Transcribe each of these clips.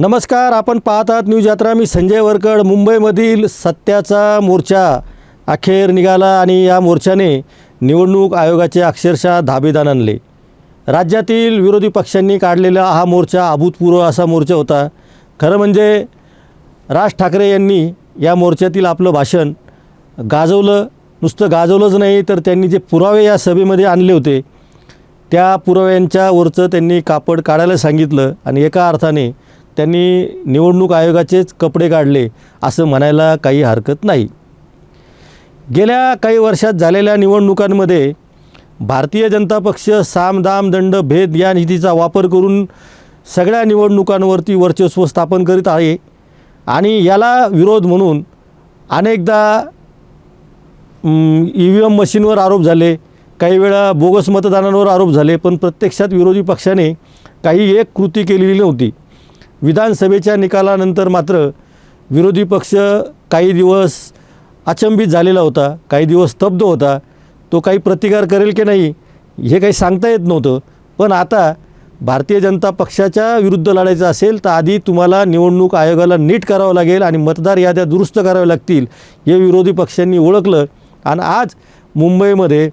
नमस्कार आपण पाहत आहात न्यूज यात्रा. मी संजय वरकड. मुंबईमधील सत्याचा मोर्चा अखेर निघाला आणि या मोर्चाने निवडणूक आयोगाचे अक्षरशः धाबेदान आणले. राज्यातील विरोधी पक्षांनी काढलेला हा मोर्चा अभूतपूर्व असा मोर्चा होता. खरं म्हणजे राज ठाकरे यांनी या मोर्चातील आपलं भाषण गाजवलं. नुसतं गाजवलंच नाही तर त्यांनी जे पुरावे या सभेमध्ये आणले होते त्या पुराव्यांच्या वरचं त्यांनी कापड काढायला सांगितलं आणि एका अर्थाने त्यांनी निवडणूक आयोगाचेच कपडे काढले असं म्हणायला काही हरकत नाही. गेल्या काही वर्षात झालेल्या निवडणुकांमध्ये भारतीय जनता पक्ष साम दाम दंड भेद या निधीचा वापर करून सगळ्या निवडणुकांवरती वर्चस्व स्थापन करीत आहे आणि याला विरोध म्हणून अनेकदा ई व्ही एम मशीनवर आरोप झाले काही वेळा बोगस मतदानांवर आरोप झाले पण प्रत्यक्षात विरोधी पक्षाने काही एक कृती केलेली नव्हती. विधानसभेच्या निकालानंतर मात्र विरोधी पक्ष काही दिवस अचंबित झालेला होता काही दिवस स्तब्ध होता. तो काही प्रतिकार करेल की नाही हे काही सांगता येत नव्हतं. पण आता भारतीय जनता पक्षाच्या विरुद्ध लढायचं असेल तर आधी तुम्हाला निवडणूक आयोगाला नीट करावं लागेल आणि मतदार याद्या दुरुस्त कराव्या लागतील हे विरोधी पक्षांनी ओळखलं. आणि आज मुंबईमध्ये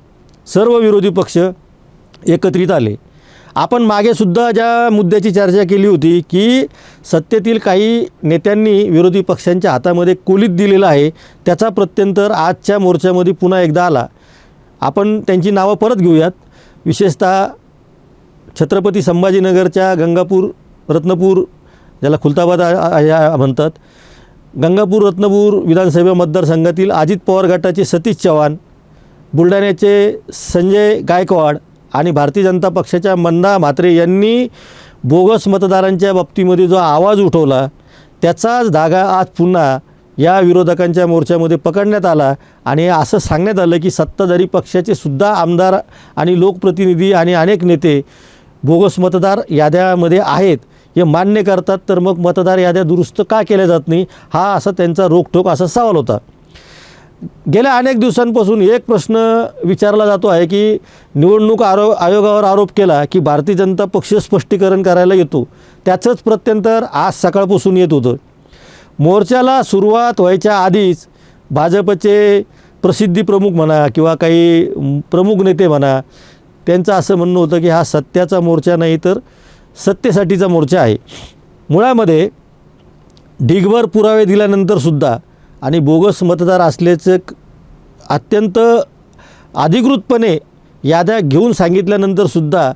सर्व विरोधी पक्ष एकत्रित आले. आपण मागेसुद्धा ज्या मुद्द्याची चर्चा केली होती की सत्तेतील काही नेत्यांनी विरोधी पक्षांच्या हातामध्ये कोलीत दिलेलं आहे त्याचा प्रत्यंतर आजच्या मोर्चामध्ये पुन्हा एकदा आला. आपण त्यांची नावं परत घेऊयात. विशेषतः छत्रपती संभाजीनगरच्या गंगापूर रत्नपूर ज्याला खुलताबाद या म्हणतात गंगापूर रत्नपूर विधानसभा मतदारसंघातील अजित पवार गटाचे सतीश चव्हाण बुलढाण्याचे संजय गायकवाड आणि भारतीय जनता पक्षाच्या मंदा म्हात्रे यांनी बोगस मतदारांच्या बाबतीमध्ये जो आवाज उठवला त्याचाच धागा आज पुन्हा या विरोधकांच्या मोर्चामध्ये पकडण्यात आला. आणि असं सांगण्यात आलं की सत्ताधारी पक्षाचे सुद्धा आमदार आणि लोकप्रतिनिधी आणि अनेक नेते बोगस मतदार याद्यामध्ये आहेत. हे मान्य करतात तर मग मतदार याद्या दुरुस्त का केल्या जात नाही? हा असा त्यांचा रोखठोक असा सवाल होता. गेल्या अनेक दिवसांपासून एक प्रश्न विचारला जातो आहे की निवडणूक आरो आयोगावर आरोप केला की भारतीय जनता पक्ष स्पष्टीकरण करायला येतो. त्याचंच प्रत्यंतर आज सकाळपासून येत होतं. मोर्चाला सुरुवात व्हायच्या आधीच भाजपचे प्रसिद्धी प्रमुख म्हणा किंवा काही प्रमुख नेते म्हणा त्यांचं असं म्हणणं होतं की हा सत्याचा मोर्चा नाही तर सत्तेसाठीचा मोर्चा आहे. मुळामध्ये ढिगभर पुरावे दिल्यानंतरसुद्धा आणि बोगस मतदार असल्याचं क- अत्यंत अधिकृतपणे याद्या घेऊन सांगितल्यानंतरसुद्धा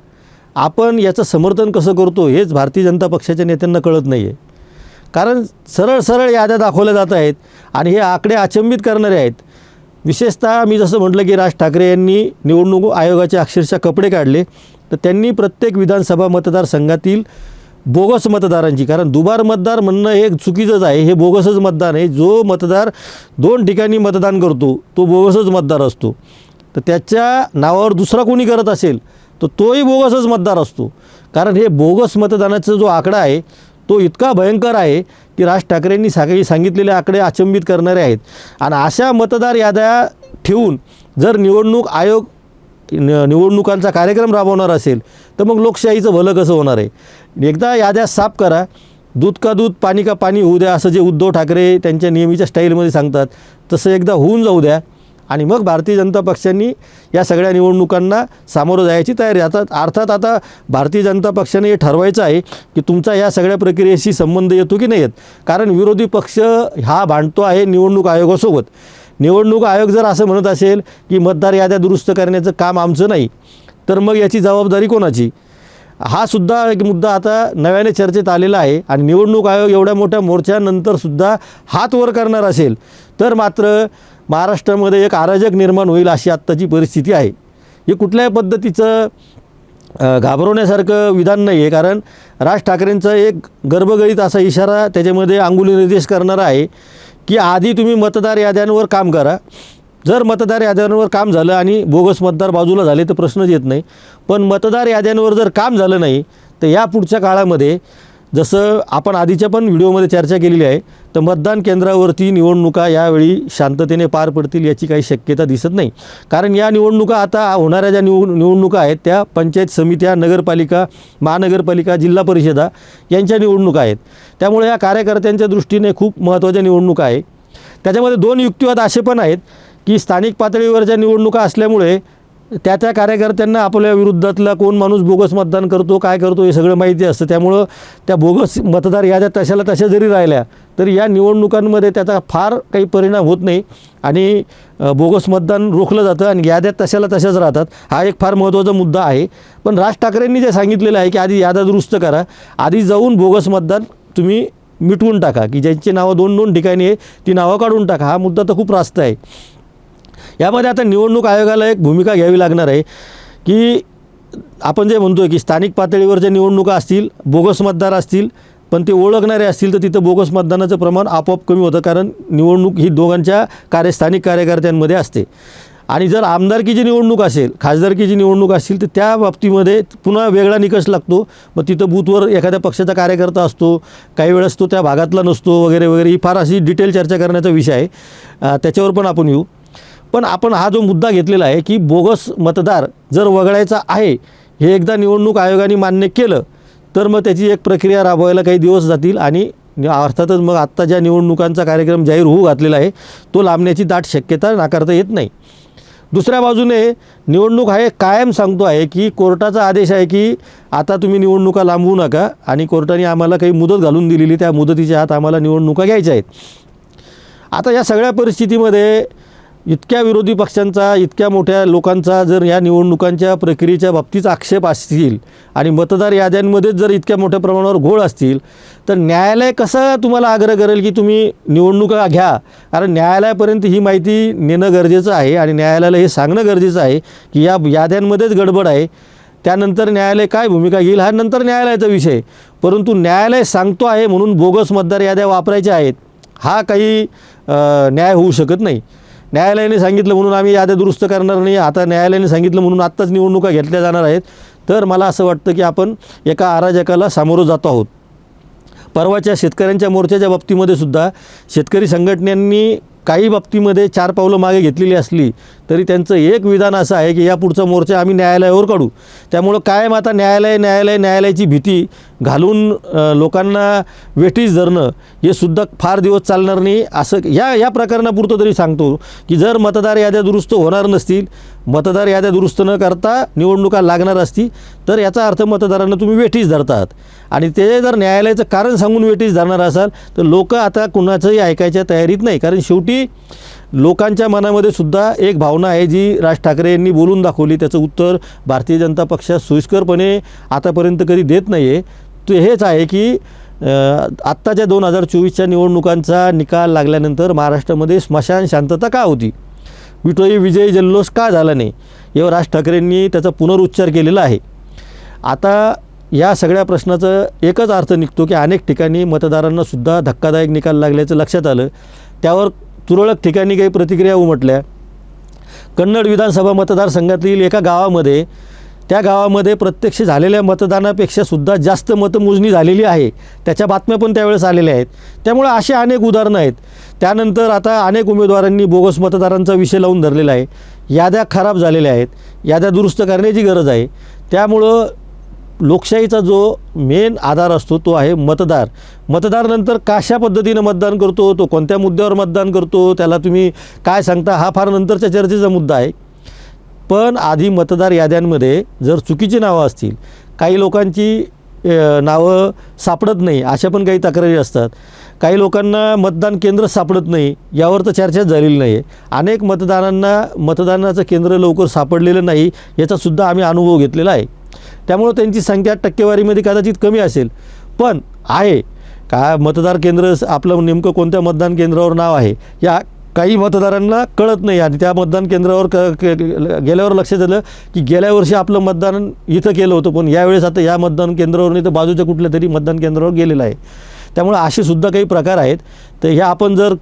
आपण याचं समर्थन कसं करतो हेच भारतीय जनता पक्षाच्या नेत्यांना कळत नाही आहे कारण सरळ सरळ याद्या दाखवल्या जात आहेत आणि हे आकडे अचंबित करणारे आहेत. विशेषतः मी जसं म्हटलं की राज ठाकरे यांनी निवडणूक आयोगाचे अक्षरशः कपडे काढले तर त्यांनी प्रत्येक विधानसभा मतदारसंघातील बोगस मतदारांची. कारण दुबार मतदार म्हणणं हे चुकीचंच आहे. हे बोगसच मतदान आहे. जो मतदार दोन ठिकाणी मतदान करतो तो बोगसच मतदार असतो. तर त्याच्या नावावर दुसरा कोणी करत असेल तर तोही बोगसच मतदार असतो. कारण हे बोगस मतदानाचा जो आकडा आहे तो इतका भयंकर आहे की राज ठाकरेंनी सकाळी सांगितलेले आकडे अचंबित करणारे आहेत. आणि अशा मतदार याद्या ठेवून जर निवडणूक आयोग न निवडणुकांचा कार्यक्रम राबवणार असेल तर मग लोकशाहीचं भलं कसं होणार आहे? एकदा याद्या साफ करा. दूध का दूध पाणी का पाणी होऊ द्या असं जे उद्धव ठाकरे त्यांच्या नेहमीच्या स्टाईलमध्ये सांगतात तसं एकदा होऊन जाऊ द्या. आणि मग भारतीय जनता पक्षांनी या सगळ्या निवडणुकांना सामोरं जायची तयारी. आता अर्थात आता भारतीय जनता पक्षाने हे ठरवायचं आहे की तुमचा या सगळ्या प्रक्रियेशी संबंध येतो की नाही येत? कारण विरोधी पक्ष हा भांडतो आहे निवडणूक आयोगासोबत. निवडणूक आयोग जर असं म्हणत असेल की मतदार याद्या दुरुस्त करण्याचं काम आमचं नाही तर मग याची जबाबदारी कोणाची? हा सुद्धा एक मुद्दा आता नव्याने चर्चेत आलेला आहे आणि निवडणूक आयोग एवढ्या मोठ्या मोर्चानंतरसुद्धा हात वर करणार असेल तर मात्र महाराष्ट्रामध्ये एक अराजक निर्माण होईल अशी आत्ताची परिस्थिती आहे. हे कुठल्याही पद्धतीचं घाबरवण्यासारखं विधान नाही आहे कारण राज ठाकरेंचा एक गर्भगळीत असा इशारा त्याच्यामध्ये अंगुली निर्देश करणारा आहे. की आधी तुम्ही मतदार याद्यांवर काम करा. जर मतदार याद्यांवर काम झालं आणि बोगस मतदार बाजूला झाले तर प्रश्नच येत नाही. पण मतदार याद्यांवर जर काम झालं नाही तर या पुढच्या काळामध्ये जसं आपण आधीच्या पण व्हिडिओमध्ये चर्चा केलेली आहे तर मतदान केंद्रावरती निवडणुका यावेळी शांततेने पार पडतील याची काही शक्यता दिसत नाही. कारण या निवडणुका आता होणाऱ्या ज्या निवड निवडणुका आहेत त्या पंचायत समित्या नगरपालिका महानगरपालिका जिल्हा परिषदा यांच्या निवडणुका आहेत. त्यामुळे या कार्यकर्त्यांच्या दृष्टीने खूप महत्त्वाच्या निवडणुका आहे त्याच्यामध्ये दोन युक्तिवाद असे पण आहेत की स्थानिक पातळीवरच्या निवडणुका असल्यामुळे त्या त्या कार्यकर्त्यांना आपल्या विरुद्धातला कोण माणूस बोगस मतदान करतो काय करतो हे सगळं माहिती असतं. त्यामुळं त्या बोगस मतदार याद्या तशाला तशा जरी राहिल्या तरी या निवडणुकांमध्ये त्याचा फार काही परिणाम होत नाही. आणि बोगस मतदान रोखलं जातं आणि याद्या तशाला तशाच राहतात हा एक फार महत्त्वाचा मुद्दा आहे. पण राज ठाकरेंनी जे सांगितलेलं आहे की आधी याद्या दुरुस्त करा आधी जाऊन बोगस मतदान तुम्ही मिटवून टाका की ज्यांची नावं दोन दोन ठिकाणी आहे ती नावं काढून टाका. हा मुद्दा तर खूप रास्त आहे. यामध्ये आता निवडणूक आयोगाला एक भूमिका घ्यावी लागणार आहे की आपण जे म्हणतो की स्थानिक पातळीवरच्या निवडणुका असतील बोगस मतदार असतील पण ते ओळखणारे असतील तर तिथं बोगस मतदानाचं प्रमाण आपोआप कमी होतं कारण निवडणूक ही दोघांच्या कार्य स्थानिक कार्यकर्त्यांमध्ये असते. आणि जर आमदारकीची निवडणूक असेल खासदारकीची निवडणूक असेल तर त्या बाबतीमध्ये पुन्हा वेगळा निकष लागतो. मग तिथं बूथवर एखाद्या पक्षाचा कार्यकर्ता असतो काही वेळेस तो त्या भागातला नसतो वगैरे वगैरे ही फार अशी डिटेल चर्चा करण्याचा विषय आहे. त्याच्यावर पण आपण येऊ. पण आपण हा जो मुद्दा घेतलेला आहे की बोगस मतदार जर वगळायचा आहे हे एकदा निवडणूक आयोगाने मान्य केलं तर मग त्याची एक प्रक्रिया राबवायला काही दिवस जातील आणि अर्थातच मग आत्ता ज्या निवडणुकांचा कार्यक्रम जाहीर होऊ घातलेला आहे तो लांबण्याची दाट शक्यता नाकारता येत नाही. दुसऱ्या बाजूने निवडणूक आहे कायम सांगतो आहे की कोर्टाचा आदेश आहे की आता तुम्ही निवडणुका लांबवू नका आणि कोर्टाने आम्हाला काही मुदत घालून दिलेली त्या मुदतीच्या आत आम्हाला निवडणुका घ्यायच्या आहेत. आता या सगळ्या परिस्थितीमध्ये इतक्या विरोधी पक्षांचा इतक्या मोठ्या लोकांचा जर या निवडणुकांच्या प्रक्रियेच्या बाबतीत आक्षेप असतील आणि मतदार याद्यांमध्येच जर इतक्या मोठ्या प्रमाणावर घोळ असतील तर न्यायालय कसा तुम्हाला आग्रह करेल की तुम्ही निवडणुका घ्या? कारण न्यायालयापर्यंत ही माहिती नेणं गरजेचं आहे आणि न्यायालयाला हे सांगणं गरजेचं आहे की या याद्यांमध्येच गडबड आहे. त्यानंतर न्यायालय काय भूमिका घेईल? हा नंतर न्यायालयाचा विषय. परंतु न्यायालय सांगतो आहे म्हणून बोगस मतदार याद्या वापरायच्या आहेत. हा काही न्याय होऊ शकत नाही. न्यायालयाने सांगितलं म्हणून आम्ही याद्या दुरुस्त करणार नाही. आता न्यायालयाने सांगितलं म्हणून आत्ताच निवडणुका घेतल्या जाणार आहेत. तर मला असं वाटतं की आपण एका अराजकाला सामोरं जातो आहोत. परवाच्या शेतकऱ्यांच्या मोर्चाच्या बाबतीमध्ये सुद्धा शेतकरी संघटनांनी काही बाबतीमध्ये चार पावलं मागे घेतलेली असली तरी त्यांचं एक विधान असं आहे की या पुढचा मोर्चा आम्ही न्यायालयावर काढू. त्यामुळं कायम आता न्यायालय न्यायालय न्यायालयाची भीती घालून लोकांना वेठीस धरणं हे सुद्धा फार दिवस चालणार नाही. असं या या प्रकरणापुरतं तरी सांगतो की जर मतदार याद्या दुरुस्त होणार नसतील मतदार याद्या दुरुस्त न करता निवडणुका लागणार असती तर याचा अर्थ मतदारांना तुम्ही वेठीस धरतात. आणि ते जर न्यायालयाचं कारण सांगून वेठीस धरणार असाल तर लोक आता कुणाचंही ऐकायच्या तयारीत नाही. कारण शेवटी लोकांच्या मनामध्ये सुद्धा एक भावना आहे जी राज ठाकरे यांनी बोलून दाखवली. त्याचं उत्तर भारतीय जनता पक्ष सोयीस्करपणे आतापर्यंत कधी देत नाही आहे ते हेच आहे की आत्ताच्या दोन हजार चोवीसच्या निवडणुकांचा निकाल लागल्यानंतर महाराष्ट्रामध्ये स्मशान शांतता का होती? विटोई विजय जल्लोष का झाला नाही? यावर राज ठाकरेंनी त्याचा पुनरुच्चार केलेला आहे. आता या सगळ्या प्रश्नाचं एकच अर्थ निघतो की अनेक ठिकाणी मतदारांना सुद्धा धक्कादायक निकाल लागल्याचं लक्षात आलं. त्यावर तुरळक ठिकाणी काही प्रतिक्रिया उमटल्या कन्नड विधानसभा मतदारसंघातील एका गावामध्ये त्या गावामध्ये प्रत्यक्ष झालेल्या मतदानापेक्षा सुद्धा जास्त मतमोजणी झालेली आहे. त्याच्या बातम्या पण त्यावेळेस आलेल्या आहेत. त्यामुळे असे अनेक उदाहरणं आहेत. त्यानंतर आता अनेक उमेदवारांनी बोगस मतदारांचा विषय लावून धरलेला आहे. याद्या खराब झालेल्या आहेत. याद्या दुरुस्त करण्याची गरज आहे. त्यामुळं लोकशाहीचा जो मेन आधार असतो तो आहे मतदार. मतदारनंतर कशा पद्धतीनं मतदान करतो तो कोणत्या मुद्द्यावर मतदान करतो त्याला तुम्ही काय सांगता हा फार नंतरच्या चर्चेचा मुद्दा आहे. पण आधी मतदार याद्यांमध्ये जर चुकीची नावं असतील काही लोकांची नावं सापडत नाही अशा पण काही तक्रारी असतात. काही लोकांना मतदान केंद्र सापडत नाही यावर तर चर्चाच झालेली नाही आहे अनेक मतदारांना मतदानाचं केंद्र लवकर सापडलेलं नाही याचासुद्धा आम्ही अनुभव घेतलेला आहे. त्यामुळं त्यांची संख्या टक्केवारीमध्ये कदाचित कमी असेल. पण आहे का मतदार केंद्र स- आपलं नेमकं कोणत्या मतदान केंद्रावर नाव आहे या काही मतदारांना कळत नाही. आणि त्या मतदान केंद्रावर क के गेल्यावर लक्षात आलं की गेल्या वर्षी आपलं मतदान इथं केलं होतं पण यावेळेस आता या मतदान केंद्रावर नाही तर बाजूच्या कुठल्या तरी मतदान केंद्रावर गेलेलं आहे. त्यामुळे असे सुद्धा काही प्रकार आहेत. तर ह्या आपण जर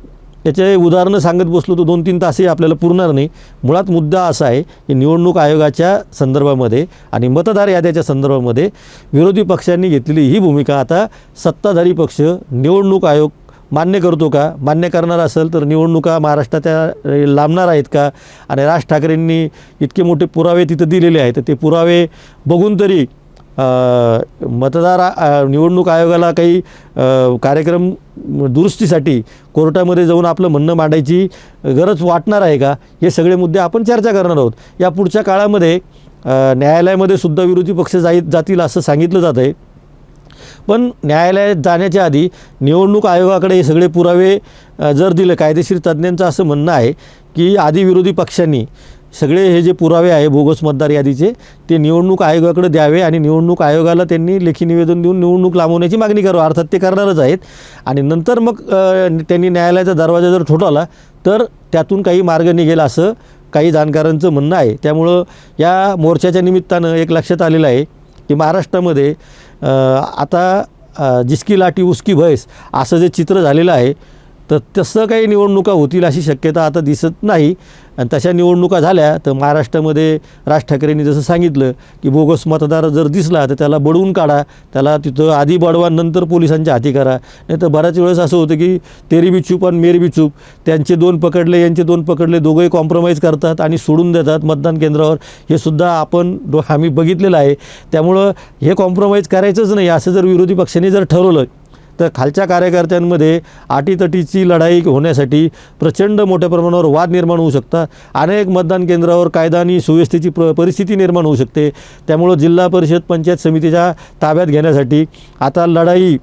त्याचे उदाहरणं सांगत बसलो तर दोन तीन तासही आपल्याला पुरणार नाही. मुळात मुद्दा असा आहे की निवडणूक आयोगाच्या संदर्भामध्ये आणि मतदार याद्याच्या संदर्भामध्ये विरोधी पक्षांनी घेतलेली ही भूमिका आता सत्ताधारी पक्ष निवडणूक आयोग मान्य करतो का? मान्य करणार असेल तर निवडणुका महाराष्ट्राच्या लांबणार आहेत का? आणि राज ठाकरेंनी इतके मोठे पुरावे तिथं दिलेले आहेत. तर ते पुरावे बघून तरी मतदार निवडणूक आयोगाला काही कार्यक्रम दुरुस्तीसाठी कोर्टामध्ये जाऊन आपलं म्हणणं मांडायची गरज वाटणार आहे का? हे सगळे मुद्दे आपण चर्चा करणार आहोत. या पुढच्या काळामध्ये न्यायालयामध्ये सुद्धा विरोधी पक्ष जाई जातील असं सांगितलं जात आहे पण न्यायालयात जाण्याच्या आधी निवडणूक आयोगाकडे हे सगळे पुरावे जर दिले कायदेशीर तज्ज्ञांचं असं म्हणणं आहे की आधी विरोधी पक्षांनी सगळे हे जे पुरावे आहे बोगस मतदार यादीचे ते निवडणूक आयोगाकडे द्यावे आणि निवडणूक आयोगाला त्यांनी लेखी निवेदन देऊन निवडणूक लांबवण्याची मागणी करावं. अर्थात ते करणारच आहेत. आणि नंतर मग त्यांनी न्यायालयाचा दरवाजा जर ठोठावला तर त्यातून काही मार्ग निघेल असं काही जाणकारांचं म्हणणं आहे. त्यामुळं या मोर्चाच्या निमित्तानं एक लक्षात आलेलं आहे की महाराष्ट्रामध्ये आता जिसकी लाटी उसकी भैस असं जे चित्र झालेलं आहे तर तसं काही निवडणुका होतील अशी शक्यता आता दिसत नाही. आणि तशा निवडणुका झाल्या तर महाराष्ट्रामध्ये राज ठाकरेंनी जसं सांगितलं की बोगस मतदार जर दिसला तर त्याला बडवून काढा त्याला तिथं आधी बडवा नंतर पोलिसांच्या हाती करा. नाही तर बऱ्याच वेळेस असं होतं की तेरी बी चूप आणि मेरी बी चूप त्यांचे दोन पकडले यांचे दोन पकडले दोघंही कॉम्प्रोमाइज करतात आणि सोडून देतात मतदान केंद्रावर. हे सुद्धा आपण डो आम्ही बघितलेलं आहे. त्यामुळं हे कॉम्प्रोमाइज करायचंच नाही. असं जर विरोधी पक्षाने जर ठरवलं तर खालच्या कार्यकर्त्यांमध्ये आटीतटीची लढाई होण्यासाठी प्रचंड मोठ्या प्रमाणावर वाद निर्माण होऊ शकतात अनेक मतदान केंद्रावर कायदा आणि सुव्यवस्थेची प्र परिस्थिती निर्माण होऊ शकते. त्यामुळं जिल्हा परिषद पंचायत समितीच्या ताब्यात घेण्यासाठी आता लढाई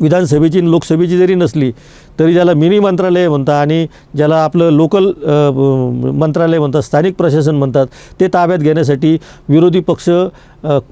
विधानसभेची लोकसभेची जरी नसली तरी ज्याला मिनी मंत्रालय म्हणतात आणि ज्याला आपलं लोकल मंत्रालय म्हणतात स्थानिक प्रशासन म्हणतात ते ताब्यात घेण्यासाठी विरोधी पक्ष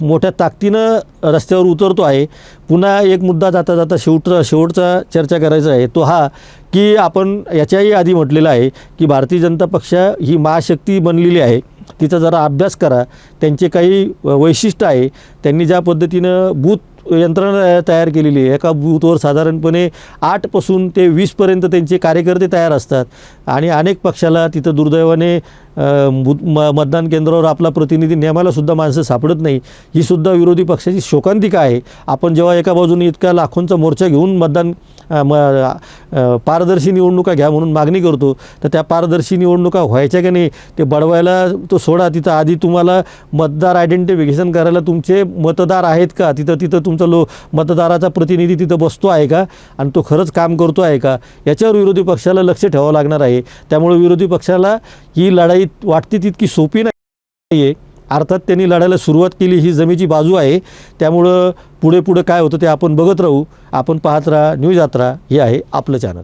मोठ्या ताकदीनं रस्त्यावर उतरतो आहे. पुन्हा एक मुद्दा जाता जाता शेवटचा शेवटचा चर्चा करायचा आहे. तो हा की आपण याच्याही आधी म्हटलेला आहे की भारतीय जनता पक्ष ही महाशक्ती बनलेली आहे. तिचा जरा अभ्यास करा. त्यांचे काही वैशिष्ट्य आहे. त्यांनी ज्या पद्धतीनं बूथ यंत्रणा तयार केलेली आहे. एका बूथवर साधारणपणे आठपासून ते वीसपर्यंत त्यांचे कार्यकर्ते तयार असतात. आणि अनेक पक्षाला तिथं दुर्दैवाने बूथ म मतदान केंद्रावर आपला प्रतिनिधी नेमाला सुद्धा माणसं सापडत नाही. ही सुद्धा विरोधी पक्षाची शोकांतिका आहे. आपण जेव्हा एका बाजूने इतका लाखोंचा मोर्चा घेऊन मतदान म पारदर्शी निवडणुका घ्या म्हणून मागणी करतो. तर त्या पारदर्शी निवडणुका व्हायच्या की नाही ते बडवायला तो सोडा. तिथं आधी तुम्हाला मतदार आयडेंटिफिकेशन करायला तुमचे मतदार आहेत का? तिथं तिथं तुमचा लो मतदाराचा प्रतिनिधी तिथं बसतो आहे का? आणि तो खरंच काम करतो आहे का? याच्यावर विरोधी पक्षाला लक्ष ठेवावं लागणार आहे. त्यामुळे विरोधी पक्षाला ही लढाई वाटते तितकी सोपी नाही आहे अर्थात त्यांनी लढायला सुरुवात केली ही जमेची बाजू आहे. त्यामुळं पुढे पुढे काय होतं ते आपण बघत राहू. आपण पाहत राहा न्यूज यात्रा हे आहे आपलं चॅनल